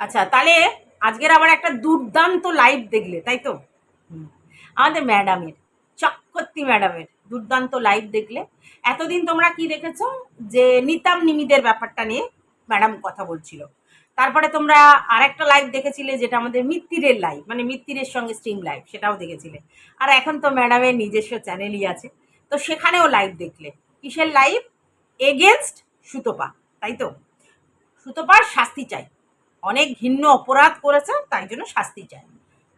আচ্ছা তাহলে আজকের আবার একটা দুর্দান্ত লাইভ দেখলে, তাই তো। আমাদের ম্যাডামের চক্রবর্তী ম্যাডামের দুর্দান্ত লাইভ দেখলে। এতদিন তোমরা কি দেখেছ? যে নিতাম নিমিদের ব্যাপারটা নিয়ে ম্যাডাম কথা বলছিল। তারপরে তোমরা আর একটা লাইভ দেখেছিলে, যেটা আমাদের মিত্তিরের লাইভ মানে মিত্তিরের সঙ্গে স্ট্রিম লাইভ সেটাও দেখেছিলে। আর এখন তো ম্যাডামের নিজস্ব চ্যানেলই আছে। তো সেখানেও লাইভ দেখলে। কিসের লাইভ এগেনস্ট সুতপা, তাই তো? সুতপার শাস্তি চাই। অনেক ঘিন্ন অপরাধ করেছে, তাই জন্য শাস্তি চাই।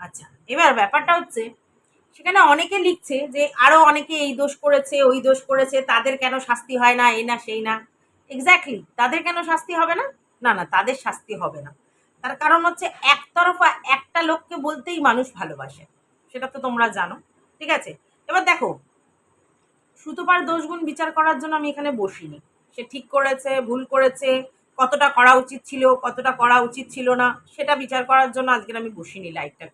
আচ্ছা এবার ব্যাপারটা হচ্ছে, সেখানে অনেকে লিখছে যে আরও অনেকে এই দোষ করেছে, ওই দোষ করেছে, তাদের কেন শাস্তি হয় না, এই না, সেই না? এক্স্যাক্টলি তাদের কেন শাস্তি হবে না? না না, তাদের শাস্তি হবে না। তার কারণ হচ্ছে একতরফা একটা লোককে বলতেই মানুষ ভালোবাসে, সেটা তো তোমরা জানো, ঠিক আছে? এবার দেখো, সুতোপার দোষগুণ বিচার করার জন্য আমি এখানে বসিনি। সে ঠিক করেছে, ভুল করেছে কতটা করা উচিত ছিল, কতটা করা উচিত ছিল না, সেটা বিচার করার জন্য আজকের আমি বসিনি লাইভটা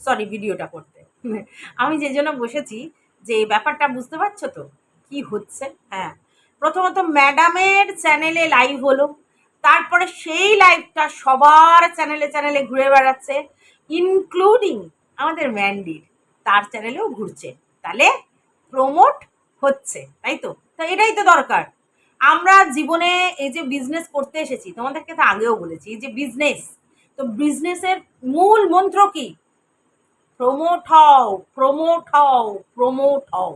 সরি ভিডিওটা করতে। আমি যে জন্য বসেছি, যে ব্যাপারটা বুঝতে পারছ তো? কি হচ্ছে? হ্যাঁ। প্রথমত ম্যাডামের চ্যানেলে লাইভ হলো, তারপরে সেই লাইভটা সবার চ্যানেলে চ্যানেলে ঘুরে বেড়াচ্ছে ইনক্লুডিং আমাদের ম্যান্ডির তার চ্যানেলেও ঘুরছে। তাহলে প্রমোট হচ্ছে, তাই তো? তা এটাই তো দরকার। আমরা জীবনে এই যে বিজনেস করতে এসেছি, তোমাদেরকে তো আগেও বলেছি, এই যে বিজনেস তো বিজনেসের মূল মন্ত্র কি? প্রমোট হও প্রমোট হও প্রমোট হও।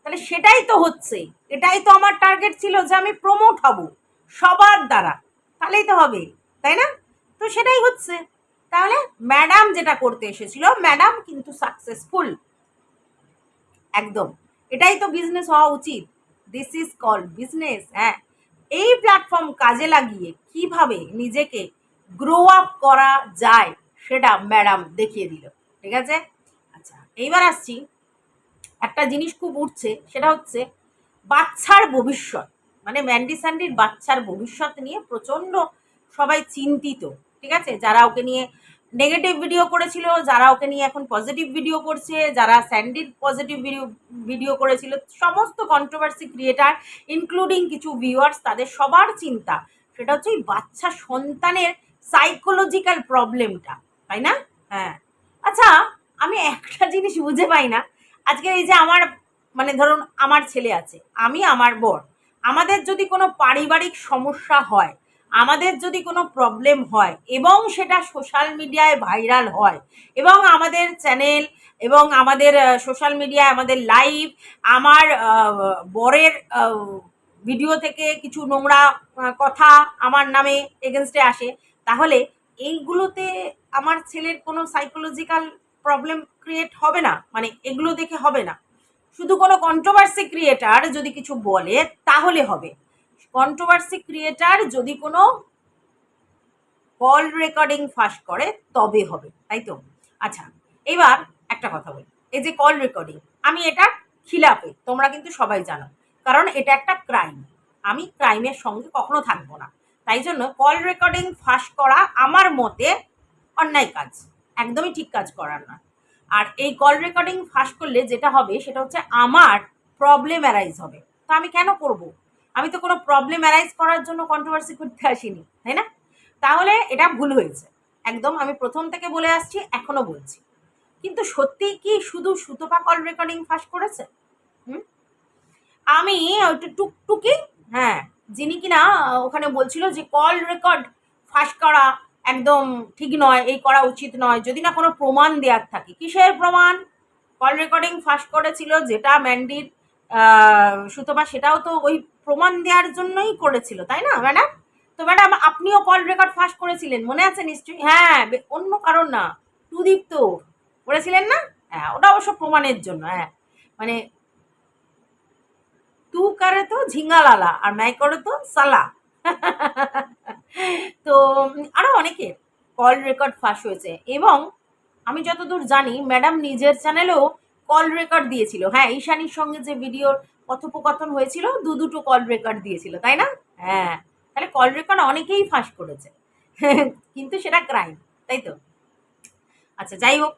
তাহলে সেটাই তো হচ্ছে, এটাই তো আমার টার্গেট ছিল যে আমি প্রমোট হব সবার দ্বারা, তাহলেই তো হবে, তাই না? তো সেটাই হচ্ছে। তাহলে ম্যাডাম যেটা করতে এসেছিল ম্যাডাম কিন্তু সাকসেসফুল একদম। এটাই তো বিজনেস হওয়া উচিত। দিস ইজ কল বিজনেস হ্যাঁ। এই প্ল্যাটফর্ম কাজে লাগিয়ে কীভাবে নিজেকে গ্রো আপ করা যায় সেটা ম্যাডাম দেখিয়ে দিল, ঠিক আছে? আচ্ছা এইবার আসছি। একটা জিনিস খুব উঠছে, সেটা হচ্ছে বাচ্চার ভবিষ্যৎ। মানে ম্যান্ডি স্যান্ডির বাচ্চার ভবিষ্যৎ নিয়ে প্রচণ্ড সবাই চিন্তিত, ঠিক আছে? যারা ওকে নিয়ে নেগেটিভ ভিডিও করেছিল, যারা ওকে নিয়ে এখন পজিটিভ ভিডিও করছে, যারা স্যান্ডির পজিটিভ ভিডিও ভিডিও করেছিল, সমস্ত কন্ট্রোভার্সি ক্রিয়েটার ইনক্লুডিং কিছু ভিউয়ার্স তাদের সবার চিন্তা। সেটা হচ্ছে ওই বাচ্চা সন্তানের সাইকোলজিক্যাল প্রবলেমটা তাই না? হ্যাঁ। আচ্ছা আমি একটা জিনিস বুঝে পাই না। আজকে এই যে আমার মানে ধরুন আমার ছেলে আছে, আমি আমার বর। আমাদের যদি কোনো পারিবারিক সমস্যা হয় আমাদের যদি কোনো প্রবলেম হয় এবং সেটা সোশ্যাল মিডিয়ায় ভাইরাল হয় এবং আমাদের চ্যানেল এবং আমাদের সোশ্যাল মিডিয়ায় আমাদের লাইভ আমার বরের ভিডিও থেকে কিছু নোংরা কথা আমার নামে এগেনস্টে আসে, তাহলে এইগুলোতে আমার ছেলের কোনো সাইকোলজিক্যাল প্রবলেম ক্রিয়েট হবে না? মানে এগুলো দেখে হবে না। শুধু কোনো কন্ট্রোভার্সি ক্রিয়েটার যদি কিছু বলে, তাহলে হবে। কন্ট্রোভার্সি ক্রিয়েটার যদি কোনো কল রেকর্ডিং ফাঁস করে, তবে হবে, তাই তো? আচ্ছা এবার একটা কথা বলি। এই যে কল রেকর্ডিং আমি এটা খিলাপে তোমরা কিন্তু সবাই জানো, কারণ এটা একটা ক্রাইম আমি ক্রাইমের সঙ্গে কখনো থাকব না। তাই জন্য কল রেকর্ডিং ফাঁস করা আমার মতে অন্যায় কাজ, একদমই ঠিক কাজ করার না। আর এই কল রেকর্ডিং ফাঁস করলে যেটা হবে, সেটা হচ্ছে আমার প্রবলেম অ্যারাইজ হবে। তো আমি কেন করব? আমি তো কোনো প্রবলেম অ্যারাইজ করার জন্য কন্ট্রোভার্সি করতে আসিনি, তাই না? তাহলে এটা ভুল হয়েছে। একদম আমি প্রথম থেকে বলে আসছি, এখনও বলছি। কিন্তু সত্যি কি শুধু সুতপা কল রেকর্ডিং ফাঁস করেছে? হুম? আমি ওইটা টুকটুকি হ্যাঁ যিনি কিনা ওখানে বলছিল যে কল রেকর্ড ফাঁস করা একদম ঠিক নয়, এই করা উচিত নয়। যদি না কোনো প্রমাণ দেওয়ার থাকে। কিসের প্রমাণ? কল রেকর্ডিং ফাঁস করেছিল যেটা ম্যান্ডির সুতপা, সেটাও তো ওই প্রমাণ দেওয়ার জন্যই করেছিল তাই না ম্যাডাম তো ম্যাডাম আপনিও কল রেকর্ড ফাঁস করেছিলেন মনে আছে নিশ্চয়ই? হ্যাঁ অন্য কারণ না সুদীপ্ত করেছিলেন না? হ্যাঁ ওটা অবশ্য প্রমাণের জন্য হ্যাঁ। মানে তু করে তো ঝিঙ্গালালা আর ম্যাই করে তো সালা। তো উম, আরও অনেকের কল রেকর্ড ফাঁস হয়েছে এবং আমি যতদূর জানি ম্যাডাম নিজের চ্যানেলেও কল রেকর্ড দিয়েছিল। হ্যাঁ ঈশানীর সঙ্গে যে ভিডিওর কথোপকথন হয়েছিল, দু দুটো কল রেকর্ড দিয়েছিল, তাই না? হ্যাঁ তাহলে কল রেকর্ড অনেকেই ফাঁস করেছে, কিন্তু সেটা ক্রাইম তাই তো? আচ্ছা যাই হোক,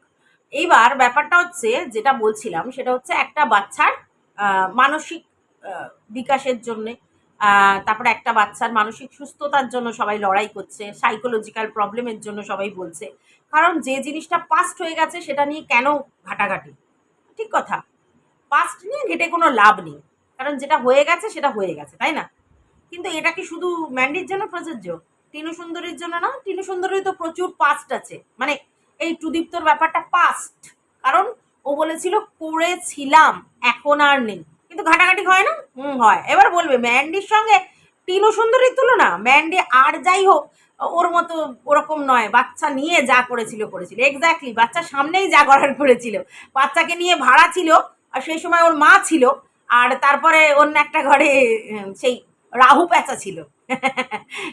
এইবার ব্যাপারটা হচ্ছে যেটা বলছিলাম, সেটা হচ্ছে একটা বাচ্চার মানসিক বিকাশের জন্যে তারপরে একটা বাচ্চার মানসিক সুস্থতার জন্য সবাই লড়াই করছে সাইকোলজিক্যাল প্রবলেমের জন্য সবাই বলছে, কারণ যে জিনিসটা পাস্ট হয়ে গেছে সেটা নিয়ে কেন ঘাটাঘাটি? ঠিক কথা। পাস্ট নিয়ে ঘেটে কোনো লাভ নেই। কারণ যেটা হয়ে গেছে, সেটা হয়ে গেছে, তাই না? কিন্তু এটা কি শুধু ম্যান্ডির জন্য প্রযোজ্য? টিনু সুন্দরীর জন্য না, টিনু সুন্দরী তো প্রচুর পাস্ট আছে। মানে এই টুদীপ্তর ব্যাপারটা পাস্ট কারণ ও বলেছিল, করেছিলাম, এখন আর নেই। কিন্তু ঘাটাঘাটি হয় না? হুম, হয়। এবার বলবে ম্যান্ডির সঙ্গে টিনু সুন্দরীর তুলনা? ম্যান্ডি আর যাই হোক, ওর মতো ওরকম নয়। বাচ্চা নিয়ে যা করেছিল করেছিল। এক্স্যাক্টলি বাচ্চা সামনেই যা করার করেছিল। বাচ্চাকে নিয়ে ভাড়া ছিল আর সেই সময় ওর মা ছিল, আর তারপরে অন্য একটা ঘরে সেই রাহু প্যাঁচা ছিল।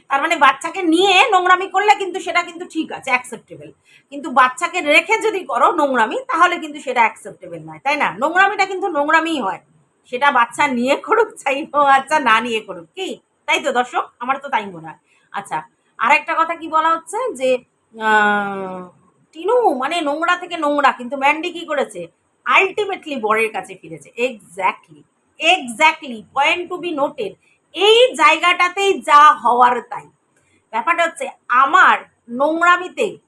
তার মানে বাচ্চাকে নিয়ে নোংরামি করলে কিন্তু সেটা কিন্তু ঠিক আছে অ্যাকসেপ্টেবল কিন্তু বাচ্চাকে রেখে যদি করো নোংরামি, তাহলে কিন্তু সেটা অ্যাকসেপ্টেবল নয়, তাই না? নোংরামিটা কিন্তু নোংরামিই হয়। সেটা বাচ্চা নিয়ে করুক চাই বাচ্চা না নিয়ে করুক, কি? তাই তো দর্শক? আমার তো তাই মনে হয়। আচ্ছা আর একটা কথা কি বলা হচ্ছে যে টিনু মানে নোংরা থেকে নোংরা, কিন্তু ম্যান্ডি কি করেছে? আলটিমেটলি বরের কাছে ফিরেছে। Exactly exactly point to be noted এই জায়গাটাতেই যা হওয়ার তাই। ব্যাপারটা হচ্ছে, আমার নোংরামিতে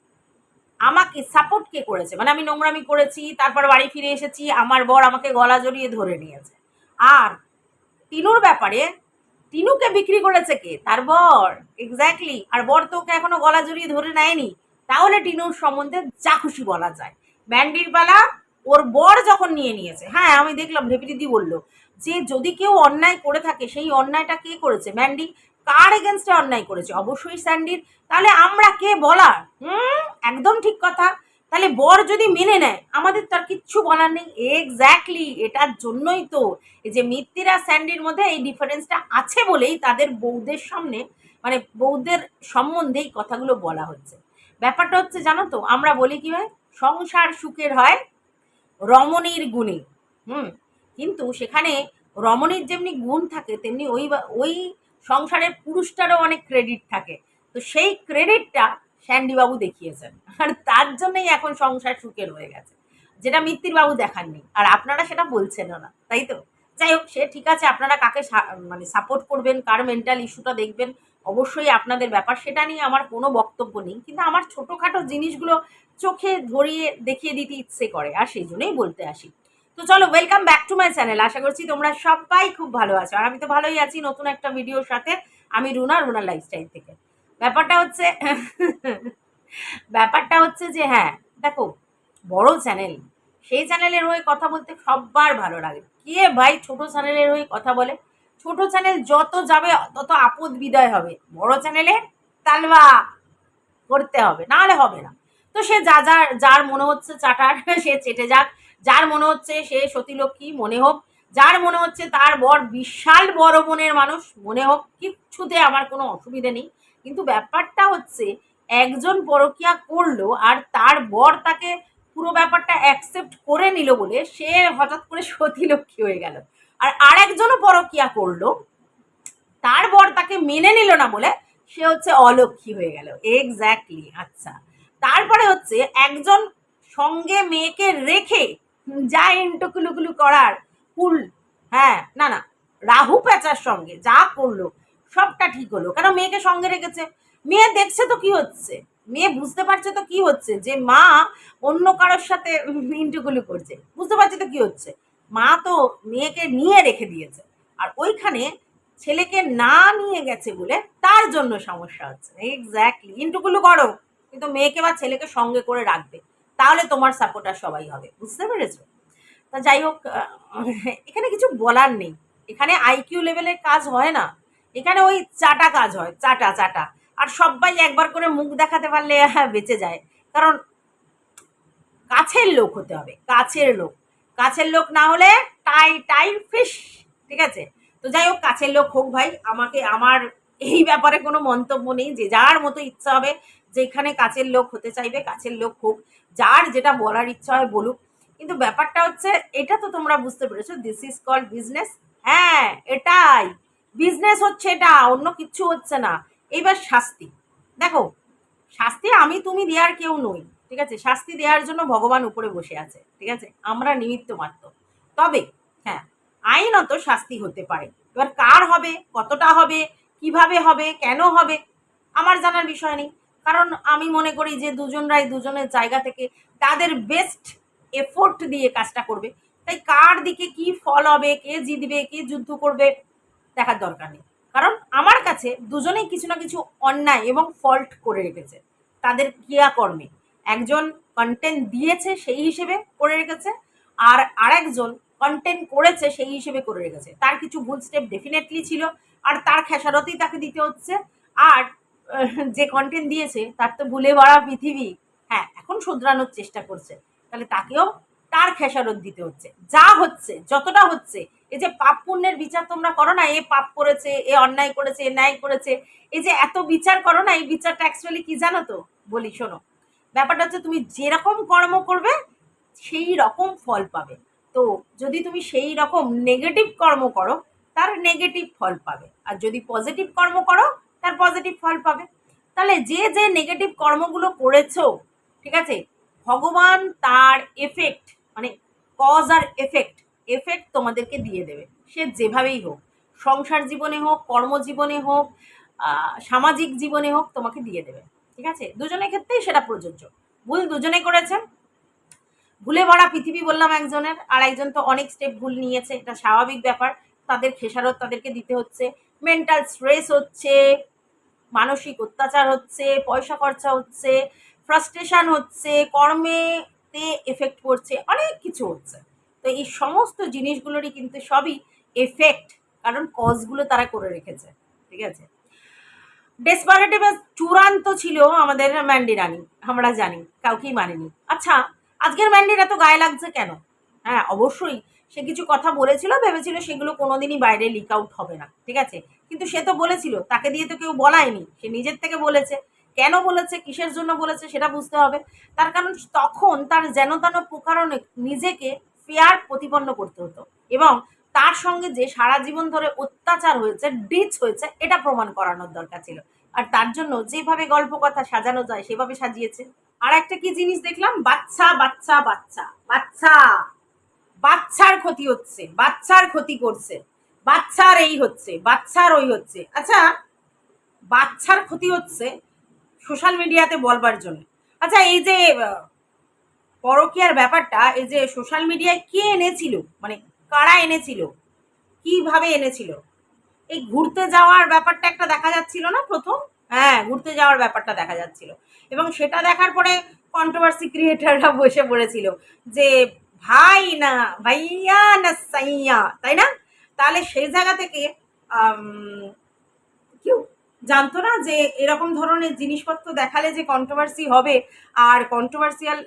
আমাকে সাপোর্ট কে করেছে? মানে আমি নোংরামি করেছি, তারপর বাড়ি ফিরে এসেছি, আমার বর আমাকে গলা জড়িয়ে ধরে নিয়েছে। আর টিনুর ব্যাপারে টিনুকে বিক্রি করেছে কে? তার বর। এক্স্যাক্টলি আর বর তো ওকে এখনও গলা জড়িয়ে ধরে নেয়নি। তাহলে টিনুর সম্বন্ধে যা খুশি বলা যায়। ম্যান্ডির বেলা ওর বর যখন নিয়ে নিয়েছে হ্যাঁ আমি দেখলাম ঢেপিদিদি বলল যে যদি কেউ অন্যায় করে থাকে, সেই অন্যায়টা কে করেছে? ম্যান্ডি, কার এগেনস্টে অন্যায় করেছে? অবশ্যই স্যান্ডির। তাহলে আমরা কে বলার? হুম, একদম ঠিক কথা। তাহলে বর যদি মেনে নেয়, আমাদের তো আর কিচ্ছু বলার নেই। এক্স্যাক্টলি এটার জন্যই তো এই যে মিত্তিরা স্যান্ডির মধ্যে এই ডিফারেন্সটা আছে বলেই তাদের বৌদের সামনে মানে বৌদের সম্বন্ধে এই কথাগুলো বলা হচ্ছে। ব্যাপারটা হচ্ছে, জানো তো, আমরা বলি কি হয়? সংসার সুখের হয় রমণীর গুণে। হুম। কিন্তু সেখানে রমণীর যেমনি গুণ থাকে তেমনি ওই ওই সংসারের পুরুষটারও অনেক ক্রেডিট থাকে। তো সেই ক্রেডিটটা স্যান্ডিবাবু দেখিয়েছেন। আর তার জন্যই এখন সংসার সুখের হয়ে গেছে। যেটা মিত্তির বাবু দেখাননি। আর আপনারা সেটা বলছেনও না তাই তো? যাই হোক সে ঠিক আছে আপনারা কাকে সা- মানে সাপোর্ট করবেন কার মেন্টাল ইস্যুটা দেখবেন অবশ্যই আপনাদের ব্যাপার। সেটা নিয়ে আমার কোনো বক্তব্য নেই। কিন্তু আমার ছোটোখাটো জিনিসগুলো চোখে ধরিয়ে দেখিয়ে দিতে ইচ্ছে করে, আর সেই জন্যই বলতে আসি। তো চলো welcome back to my channel আশা করছি তোমরা সবাই খুব ভালো আছো, আর আমি তো ভালোই আছি নতুন একটা ভিডিওর সাথে। আমি রুনা রুনার লাইফস্টাইল থেকে। ব্যাপারটা হচ্ছে ব্যাপারটা হচ্ছে যে হ্যাঁ দেখো, বড় চ্যানেল সেই চ্যানেলের হয়ে কথা বলতে সবার ভালো লাগে। কে ভাই ছোট চ্যানেলের হয়ে কথা বলে? ছোট চ্যানেল যত যাবে, তত আপদ বিদায় হবে। বড় চ্যানেলে তালবা করতে হবে, নাহলে হবে না। তো সে যা যার যার মনে হচ্ছে চাটার, সে চেটে যাক। যার মনে হচ্ছে সে সতীলক্ষ্মী, মনে হোক। যার মনে হচ্ছে তার বর বিশাল বড় মনের মানুষ, মনে হোক। কিচ্ছুতে আমার কোনো অসুবিধে নেই। কিন্তু ব্যাপারটা হচ্ছে, একজন পরকিয়া করল আর তার বর তাকে পুরো ব্যাপারটা অ্যাকসেপ্ট করে নিল বলে সে হঠাৎ করে সতীলক্ষ্মী হয়ে গেল। আর আরেকজনও পরকিয়া করল, তার বর তাকে মেনে নিল না বলে সে হচ্ছে অলক্ষী হয়ে গেল। এক্স্যাক্টলি আচ্ছা। তারপরে হচ্ছে একজন সঙ্গে মেয়েকে রেখে যা ইন্টু ইন্টুকুলুকুলু করার কুল হ্যাঁ না না, রাহু প্যাচার সঙ্গে যা করল, সবটা ঠিক হলো। কেন মেয়েকে সঙ্গে রেখেছে? মেয়ে দেখছে তো কি হচ্ছে? মেয়ে বুঝতে পারছে তো কি হচ্ছে? যে মা অন্য কারোর সাথে ইন্টুকুলু করছে। বুঝতে পারছে তো কি হচ্ছে? মা তো মেয়েকে নিয়ে রেখে দিয়েছে। আর ওইখানে ছেলেকে না নিয়ে গেছে বলে তার জন্য সমস্যা হচ্ছে। এক্স্যাক্টলি ইন্টুকুলু করো। কিন্তু মেয়েকে বা ছেলেকে সঙ্গে করে রাখবে, তাহলে তোমার সাপোর্টার সবাই হবে, বুঝতে পেরেছ? তা যাই হোক এখানে কিছু বলার নেই, এখানে আইকিউ লেভেলের কাজ হয় না, এখানে ওই চাটা কাজ হয়, চাটা চাটা, আর সবাই একবার করে মুখ দেখাতে পারলে হ্যাঁ বেঁচে যায়, কারণ কাছের লোক হতে হবে, কাছের লোক কাছের লোক না হলে টাই টাই ফিশ ঠিক আছে? তো যাই হোক, কাছের লোক হোক ভাই, আমাকে, আমার এই ব্যাপারে কোনো মন্তব্য নেই, যে যার মতো ইচ্ছা হবে যেখানে কাছের লোক হতে চাইবে, কাছের লোক হোক, যার যেটা বলার ইচ্ছা হয় বলুক। কিন্তু ব্যাপারটা হচ্ছে, এটা তো তোমরা বুঝতে পেরেছ দিস ইজ কল্ড বিজনেস হ্যাঁ এটাই। বিজনেস হচ্ছে এটা, অন্য কিচ্ছু হচ্ছে না। এইবার শাস্তি। দেখো, শাস্তি আমি তুমি দেওয়ার কেউ নই, ঠিক আছে? শাস্তি দেওয়ার জন্য ভগবান উপরে বসে আছে, ঠিক আছে? আমরা নিমিত্ত মাত্র। তবে হ্যাঁ আইনত শাস্তি হতে পারে। এবার কার হবে, কতটা হবে, কীভাবে হবে, কেন হবে, আমার জানার বিষয় নেই। কারণ আমি মনে করি যে দুজনরাই দুজনের জায়গা থেকে তাদের বেস্ট এফোর্ট দিয়ে কাজটা করবে। তাই কার দিকে কি ফল হবে, কে জিতবে, কে যুদ্ধ করবে, দেখার দরকার নেই। কারণ আমার কাছে দুজনেই কিছু না কিছু অন্যায় এবং ফল্ট করে রেখেছে। তাদের ক্রিয়াকর্মে। একজন কন্টেন্ট দিয়েছে সেই হিসেবে করে রেখেছে আর আরেকজন কন্টেন্ট করেছে সেই হিসেবে করে রেখেছে। তার কিছু ভুল স্টেপ ডেফিনেটলি ছিল আর তার খেসারতেই তাকে দিতে হচ্ছে। আর যে কন্টেন্ট দিয়েছে, তার তো ভুলে ভরা পৃথিবী। হ্যাঁ এখন শুধরানোর চেষ্টা করছে। তাহলে তাকেও তার খেসারত দিতে হচ্ছে। যা হচ্ছে, যতটা হচ্ছে, এই যে পাপ পুণ্যের বিচার তোমরা করো না, এ পাপ করেছে, এ অন্যায় করেছে, এ ন্যায় করেছে, এই যে এত বিচার করো না, এই বিচারটা অ্যাকচুয়ালি কি জানো তো? বলি, শোনো। ব্যাপারটা হচ্ছে তুমি যেরকম কর্ম করবে, সেই রকম ফল পাবে। তো যদি তুমি সেই রকম নেগেটিভ কর্ম করো, তার নেগেটিভ ফল পাবে। আর যদি পজিটিভ কর্ম করো তার পজিটিভ ফল পাবে। তাহলে যে যে নেগেটিভ কর্মগুলো করেছ, ঠিক আছে? ভগবান তার এফেক্ট মানে কজ আর এফেক্ট এফেক্ট তোমাদেরকে দিয়ে দেবে। সে যেভাবেই হোক, সংসার জীবনে হোক, কর্মজীবনে হোক সামাজিক জীবনে হোক, তোমাকে দিয়ে দেবে। ঠিক আছে? দুজনের ক্ষেত্রেই সেটা প্রযোজ্য। ভুল দুজনে করেছে ভুলে ভরা পৃথিবী বললাম একজনের, আর একজন তো অনেক স্টেপ ভুল নিয়েছে। এটা স্বাভাবিক ব্যাপার। তাদের খেসারত তাদেরকে দিতে হচ্ছে। মেন্টাল স্ট্রেস হচ্ছে। মানসিক অত্যাচার হচ্ছে, পয়সা খরচা হচ্ছে ফ্রাস্ট্রেশন হচ্ছে, কর্মেতে এফেক্ট পড়ছে, অনেক কিছু হচ্ছে। তো এই সমস্ত জিনিসগুলোরই কিন্তু সবই এফেক্ট কারণ কজগুলো তারা করে রেখেছে, ঠিক আছে? ডেসপারেটিভ চূড়ান্ত ছিল আমাদের ম্যান্ডি রানী, আমরা জানি, কাউকেই মানেনি। আচ্ছা আজকের ম্যান্ডির এত গায়ে লাগছে কেন? হ্যাঁ অবশ্যই সে কিছু কথা বলেছিল, ভেবেছিল সেগুলো কোনোদিনই বাইরে লিক আউট হবে না, ঠিক আছে? কিন্তু সে তো বলেছিল, তাকে দিয়ে তো কেউ বলায়নি, সে নিজের থেকে বলেছে। কেন বলেছে, কিসের জন্য বলেছে সেটা বুঝতে হবে। তার কারণ তখন তার যেন তেন প্রকারণে নিজেকে ফেয়ার প্রতিপন্ন করতে হতো এবং তার সঙ্গে যে সারা জীবন ধরে অত্যাচার হয়েছে ডিচ হয়েছে, এটা প্রমাণ করানোর দরকার ছিল। আর তার জন্য যেভাবে গল্প কথা সাজানো যায়, সেভাবে সাজিয়েছে। আর একটা কি জিনিস দেখলাম? বাচ্চা বাচ্চা বাচ্চা বাচ্চা! বাচ্চার ক্ষতি হচ্ছে, বাচ্চার ক্ষতি করছে, বাচ্চার এই হচ্ছে, বাচ্চার ওই হচ্ছে। আচ্ছা বাচ্চার ক্ষতি হচ্ছে সোশ্যাল মিডিয়াতে বলবার জন্য। আচ্ছা এই যে পরকীয়ার ব্যাপারটা, এই যে সোশ্যাল মিডিয়ায় কে এনেছিল? মানে কারা এনেছিল? কীভাবে এনেছিল? এই ঘুরতে যাওয়ার ব্যাপারটা একটা দেখা যাচ্ছিল না প্রথম? হ্যাঁ ঘুরতে যাওয়ার ব্যাপারটা দেখা যাচ্ছিল। এবং সেটা দেখার পরে কন্ট্রোভার্সি ক্রিয়েটাররা বসে পড়েছিল যে ভাই না ভাইয়া না সাইয়া, তাই না? তাহলে সেই জায়গা থেকে কেউ জানতো না যে এরকম ধরনের জিনিসপত্র দেখালে যে কন্ট্রোভার্সি হবে আর কন্ট্রোভার্সিয়াল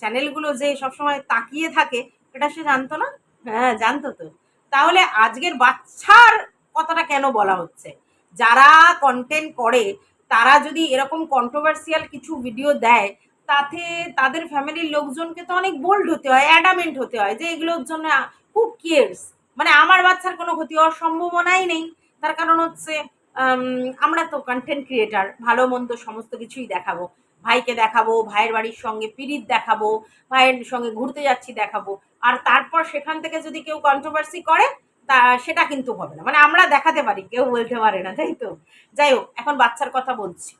চ্যানেলগুলো যে সবসময় তাকিয়ে থাকে, এটা সে জানতো না? হ্যাঁ জানতো তো। তাহলে আজকের বাচ্চার কথাটা কেন বলা হচ্ছে? যারা কন্টেন্ট করে, তারা যদি এরকম কন্ট্রোভার্সিয়াল কিছু ভিডিও দেয় তাতে তাদের ফ্যামিলির লোকজনকে তো অনেক বোল্ড হতে হয় অ্যাডামেন্ট হতে হয় যে এগুলোর জন্য হু কেয়ার্স মানে আমার বাচ্চার কোনো ক্ষতি হওয়ার সম্ভাবনাই নেই। তার কারণ হচ্ছে আমরা তো কন্টেন্ট ক্রিয়েটার ভালো মন্দ সমস্ত কিছুই দেখাবো। ভাইকে দেখাবো, ভাইয়ের বাড়ির সঙ্গে পিরিত দেখাবো, ভাইয়ের সঙ্গে ঘুরতে যাচ্ছি দেখাবো। আর তারপর সেখান থেকে যদি কেউ কন্ট্রোভার্সি করে, তা সেটা কিন্তু হবে না। মানে আমরা দেখাতে পারি, কেউ বলতে পারে না, তাই তো? যাই হোক, এখন বাচ্চার কথা বলছি।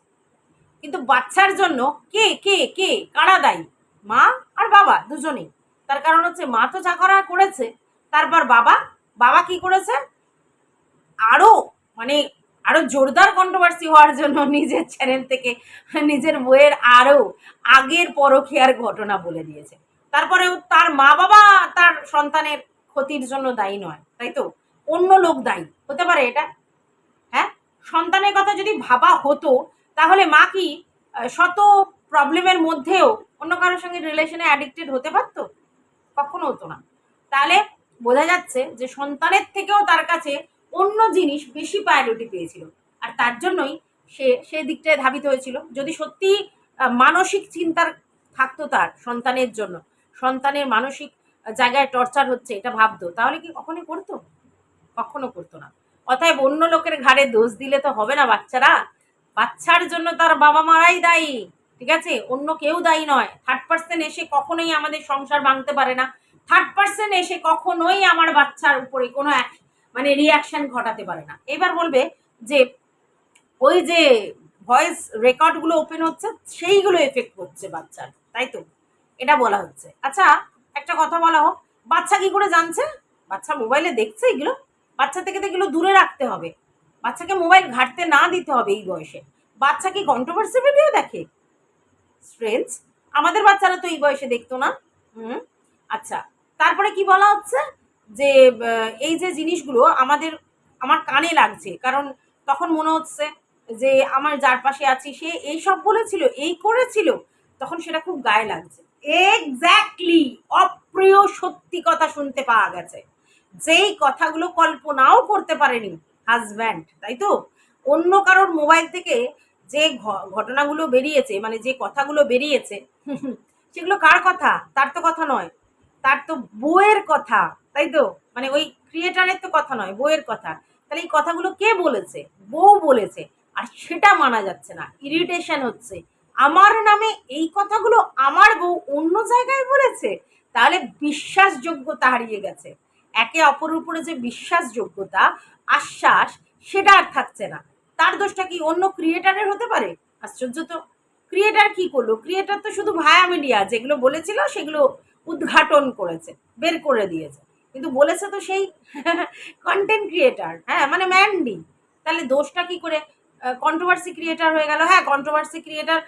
কিন্তু বাচ্চার জন্য কে কে কে, কারা দায়ী? মা আর বাবা দুজনেই। তার কারণ হচ্ছে মা তো যা করা করেছে, তারপর বাবা বাবা কি করেছে? আরও মানে আরও জোরদার কন্ট্রোভার্সি হওয়ার জন্য নিজের চ্যানেল থেকে, নিজের বইয়ের আরও আগের পরকীয়ার ঘটনা বলে দিয়েছে। তারপরেও তার মা বাবা তার সন্তানের ক্ষতির জন্য দায়ী নয়, তাই তো? অন্য লোক দায়ী, হতে পারে এটা? হ্যাঁ? সন্তানের কথা যদি ভাবা হতো তাহলে মা কি শত প্রবলেমের মধ্যেও অন্য কারোর সঙ্গে রিলেশনে অ্যাডিক্টেড হতে পারতো? কখনো হতো না। তাহলে বোঝা যাচ্ছে যে সন্তানের থেকেও তার কাছে অন্য জিনিস বেশি প্রায়োরিটি পেয়েছিল। আর তার জন্যই সে সে দিকটায় ধাবিত হয়েছিল। যদি সত্যি মানসিক চিন্তার থাকতো তার সন্তানের জন্য, সন্তানের মানসিক জায়গায় টর্চার হচ্ছে এটা ভাবতো, তাহলে কি কখনোই করতো? কখনো করতো না। অতএব অন্য লোকের ঘাড়ে দোষ দিলে তো হবে না বাচ্চারা। বাচ্চার জন্য তার বাবা মারাই দায়ী, ঠিক আছে? অন্য কেউ দায়ী নয়। থার্ড পার্সন এসে কখনোই আমাদের সংসার ভাঙতে পারে না। থার্ড পার্সন এসে কখনোই আমার বাচ্চার উপরে কোনো মানে রিয়াকশন ঘটাতে পারে না। এবার বলবে যে, ওই যে ভয়েস রেকর্ডগুলো ওপেন হচ্ছে, সেইগুলো এফেক্ট করছে বাচ্চার, তাই তো? এটা বলা হচ্ছে। আচ্ছা একটা কথা বলা হোক, বাচ্চা কি করে জানছে? বাচ্চা মোবাইলে দেখছে এগুলো? বাচ্চা থেকে তো এগুলো দূরে রাখতে হবে। বাচ্চাকে মোবাইল ঘাটতে না দিতে হবে এই বয়সে। বাচ্চা কি কন্ট্রোভার্সি ভিডিও দেখে? স্ট্রেঞ্জ আমাদের বাচ্চারা তো এই বয়সে দেখতো না। হুম আচ্ছা তারপরে কি বলা হচ্ছে? যে এই যে জিনিসগুলো আমাদের, আমার কানে লাগছে, কারণ তখন মনে হচ্ছে যে, আমার যার পাশে আছি, সে এই সব বলেছিল, এই করেছিল, তখন সেটা খুব গায়ে লাগছে। এক্স্যাক্টলি অপ্রিয় সত্যি কথা শুনতে পাওয়া গেছে। যেই কথাগুলো কল্পনাও করতে পারেনি হাজব্যান্ড তাই তো? অন্য কারোর মোবাইল থেকে যে ঘটনাগুলো বেরিয়েছে মানে যে কথাগুলো বেরিয়েছে, সেগুলো কার কথা? তার তো কথা নয়। তার তো বইয়ের কথা, তাই তো? মানে ওই ক্রিয়েটারের তো কথা নয় বইয়ের কথা। তাহলে এই কথাগুলো কে বলেছে? বউ বলেছে। আর সেটা মানা যাচ্ছে না। ইরিটেশন হচ্ছে। আমার নামে এই কথাগুলো আমার বউ অন্য জায়গায় বলেছে? তাহলে বিশ্বাসযোগ্যতা হারিয়ে গেছে। একে অপরের উপরে যে বিশ্বাসযোগ্যতা, আশ্বাস, সেটা আর থাকছে না। তার দোষটা কি অন্য ক্রিয়েটারের হতে পারে? আশ্চর্য তো। ক্রিয়েটার কি করল? ক্রিয়েটার তো শুধু ভায়া মিডিয়া যেগুলো বলেছিল সেগুলো উদ্ঘাটন করেছে, বের করে দিয়েছে। কিন্তু বলেছে তো সেই কন্টেন্ট ক্রিয়েটার হ্যাঁ মানে ম্যান্ডি তাহলে দোষটা কি করে? কন্ট্রোভার্সি ক্রিয়েটার হয়ে গেল। হ্যাঁ কন্ট্রোভার্সি ক্রিয়েটার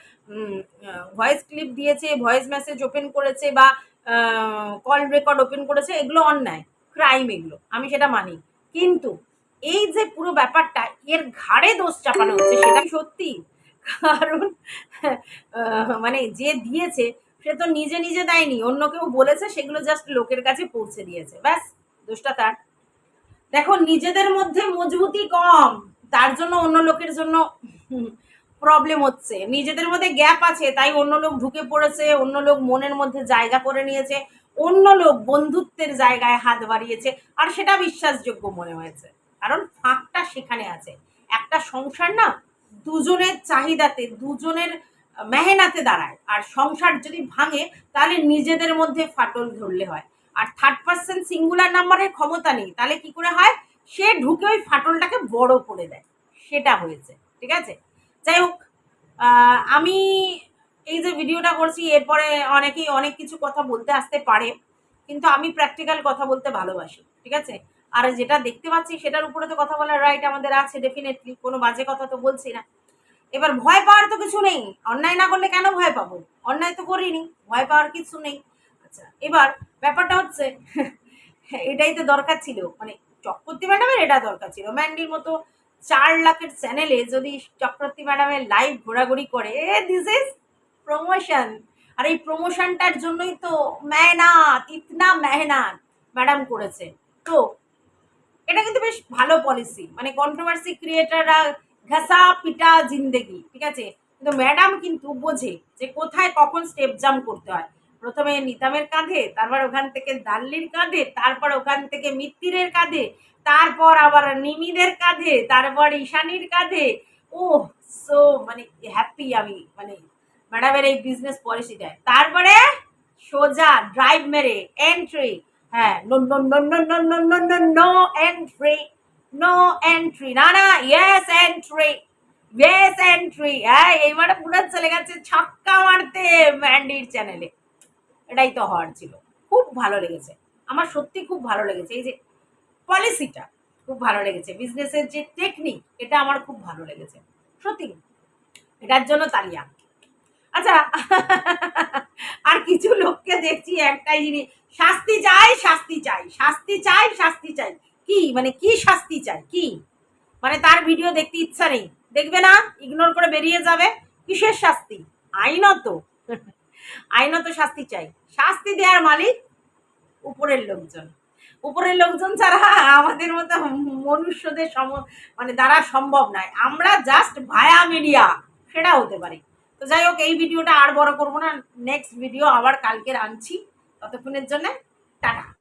ভয়েস ক্লিপ দিয়েছে ভয়েস মেসেজ ওপেন করেছে বা কল রেকর্ড ওপেন করেছে, এগুলো অন্যায়। ক্রাইম এগুলো, আমি সেটা মানি। কিন্তু এই যে পুরো ব্যাপারটা, এর ঘাড়ে দোষ চাপানো হচ্ছে সেটা সত্যি। কারণ মানে যে দিয়েছে, সে তো নিজে নিজে দেয়নি। অন্য কেউ বলেছে, সেগুলো জাস্ট লোকের কাছে পৌঁছে দিয়েছে। ব্যাস, দোষটা তার। দেখো, নিজেদের মধ্যে মজবুতি কম, তার জন্য অন্য লোকের জন্য প্রবলেম হচ্ছে। নিজেদের মধ্যে গ্যাপ আছে, তাই অন্য লোক ঢুকে পড়েছে, অন্য লোক মনের মধ্যে জায়গা করে নিয়েছে। অন্য লোক বন্ধুত্বের জায়গায় হাত বাড়িয়েছে আর সেটা বিশ্বাসযোগ্য মনে হয়েছে। কারণ ফাঁকটা সেখানে আছে। একটা সংসার না দুজনের চাহিদাতে, দুজনের মেহনাতে দাঁড়ায়। আর সংসার যদি ভাঙে, তাহলে নিজেদের মধ্যে ফাটল ধরলে হয়। আর থার্ড পার্সন সিঙ্গুলার নাম্বারের ক্ষমতা নেই, তাহলে কি করে হয়? সে ঢুকে ওই ফাটলটাকে বড় করে দেয়। সেটা হয়েছে। ঠিক আছে? যাই হোক আমি এই যে ভিডিওটা করছি, এরপরে অনেকেই অনেক কিছু কথা বলতে আসতে পারে, কিন্তু আমি প্র্যাকটিক্যাল কথা বলতে ভালোবাসি, ঠিক আছে? আর যেটা দেখতে পাচ্ছি সেটার উপরে তো কথা বলার রাইট আমাদের আছে ডেফিনেটলি কোনো বাজে কথা তো বলছি না। এবার ভয় পাওয়ার তো কিছু নেই, অন্যায় না করলে কেন ভয় পাবো? অন্যায় তো করিনি, ভয় পাওয়ার কিছু নেই। আচ্ছা এবার ব্যাপারটা হচ্ছে, এটাই তো দরকার ছিল মানে চক্রবর্তী ম্যাডামের এটা দরকার ছিল। ম্যান্ডির মতো চার লাখের চ্যানেলে যদি চক্রবর্তী ম্যাডামের লাইভ ঘোরাঘুরি করে, এ দিস ইজ প্রমোশন আর এই প্রমোশনটার জন্যই তো মেহনত, ইতনা মেহনত ম্যাডাম করেছে। তো এটা কিন্তু বেশ ভালো পলিসি মানে কন্ট্রোভার্সি ক্রিয়েটাররা ঘাসা পিটা জিন্দেগি, ঠিক আছে? কিন্তু ম্যাডাম কিন্তু বোঝে যে কোথায় কখন স্টেপ জাম্প করতে হয়। প্রথমে নিতামের কাঁধে, তারপর ওখান থেকে দাল্লির কাঁধে, তারপর ওখান থেকে মিত্তিরের কাঁধে, তারপর আবার নিমিদের কাঁধে, তারপর ঈশানীর কাঁধে। ও সো মানে হ্যাপি আমি মানে ম্যাডামের এই বিজনেস পলিসিটায় তারপরে সোজা ড্রাইভ মেরে এন্ট্রি হ্যাঁ নো এন্ট্রি নো, না ইয়েস ইয়েস হ্যাঁ চলে গেছে ছক্কা মারতে চ্যানেলে এটাই তো হওয়ার ছিল। খুব ভালো লেগেছে। আমার সত্যি খুব ভালো লেগেছে। এই যে পলিসিটা খুব ভালো লেগেছে। বিজনেসের যে টেকনিক এটা আমার খুব ভালো লেগেছে। সত্যি, এটার জন্য তালিয়া আচ্ছা আর কিছু লোককে দেখছি একটাই জিনিস, শাস্তি চাই শাস্তি চাই শাস্তি চাই শাস্তি চাই। কি? মানে কি শাস্তি চাই? কি? মানে তার ভিডিও দেখতে ইচ্ছা নেই। দেখবে না? ইগনোর করে বেরিয়ে যাবে। কিসের শাস্তি? আইনত। আইনত শাস্তি চাই। শাস্তি দেওয়ার মালিক উপরের লোকজন। উপরের লোকজন ছাড়া আমাদের মতো মনুষ্যদের সম মানে দ্বারা সম্ভব নয়। আমরা জাস্ট ভায়া মিডিয়া সেটা হতে পারি। তো যাই হোক, এই ভিডিওটা আর বড় করব না। নেক্সট ভিডিও আবার কালকে আনছি। ততক্ষণের জন্য টাটা।